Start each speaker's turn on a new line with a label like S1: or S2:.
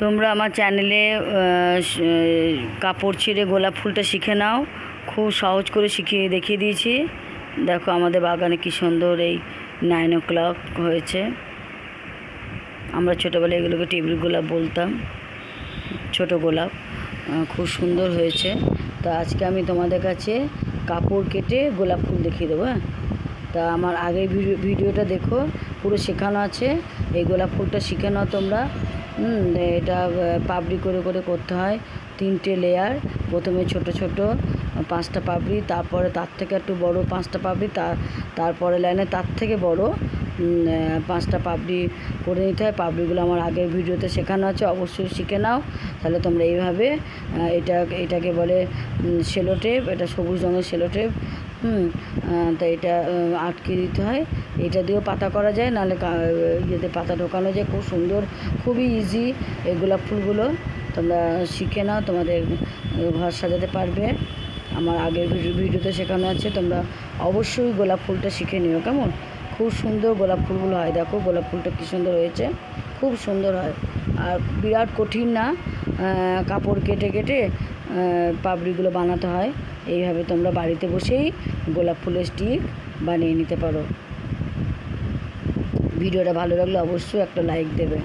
S1: তোমরা আমার চ্যানেলে কাপড় ছিঁড়ে গোলাপ ফুলটা শিখে নাও। খুব সহজ করে শিখিয়ে দেখিয়ে দিয়েছি। দেখো আমাদের বাগানে কি সুন্দর এই নাইন ও ক্লক হয়েছে। আমরা ছোটোবেলায় এগুলোকে টেবিল গোলাপ বলতাম। ছোট গোলাপ খুব সুন্দর হয়েছে। তা আজকে আমি তোমাদের কাছে কাপড় কেটে গোলাপ ফুল দেখিয়ে দেবো হ্যাঁ? তা আমার ভিডিও, ভিডিওটা দেখো, পুরো শেখানো আছে। এই গোলাপ ফুলটা শিখে নাও তোমরা। হুম, এটা পাপড়ি করে করে করতে হয়। তিনটে লেয়ার প্রথমে ছোট ছোট পাঁচটা পাপড়ি তারপরে তার থেকে একটু বড় পাঁচটা পাপড়ি তার তারপরে লাইনে তার থেকে বড় পাঁচটা পাপড়ি করে নিতে হয়। পাপড়িগুলো আমার আগের ভিডিওতে শেখানো আছে, অবশ্যই শিখে নাও। তাহলে তোমরা এইভাবে এটা, এটাকে বলে সেলো টেপ, এটা সবুজ রঙের সেলো টেপ, হুম তো এটা আটকে দিতে হয়। এটা দিয়েও পাতা করা যায়, নাহলে ইয়েতে পাতা ঢোকানো যায়। খুব সুন্দর, খুবই ইজি এই গোলাপ ফুলগুলো। তোমরা শিখে নাও, তোমাদের ঘর সাজাতে পারবে। আমার আগের ভিডিও ভিডিওতে শেখানো আছে, তোমরা অবশ্যই গোলাপ ফুলটা শিখে নিও, কেমন? খুব সুন্দর গোলাপ ফুলগুলো হয়, দেখো গোলাপ ফুলটা কী সুন্দর হয়েছে, খুব সুন্দর হয়। আর বিরাট কঠিন না কাপড় কেটে কেটে পাপড়িগুলো বানাতে হয়, এইভাবে তোমরা বাড়িতে বসেই গোলাপ ফুলের স্টিক বানিয়ে নিতে পারো। ভিডিওটা ভালো লাগলে অবশ্যই একটা লাইক দেবে।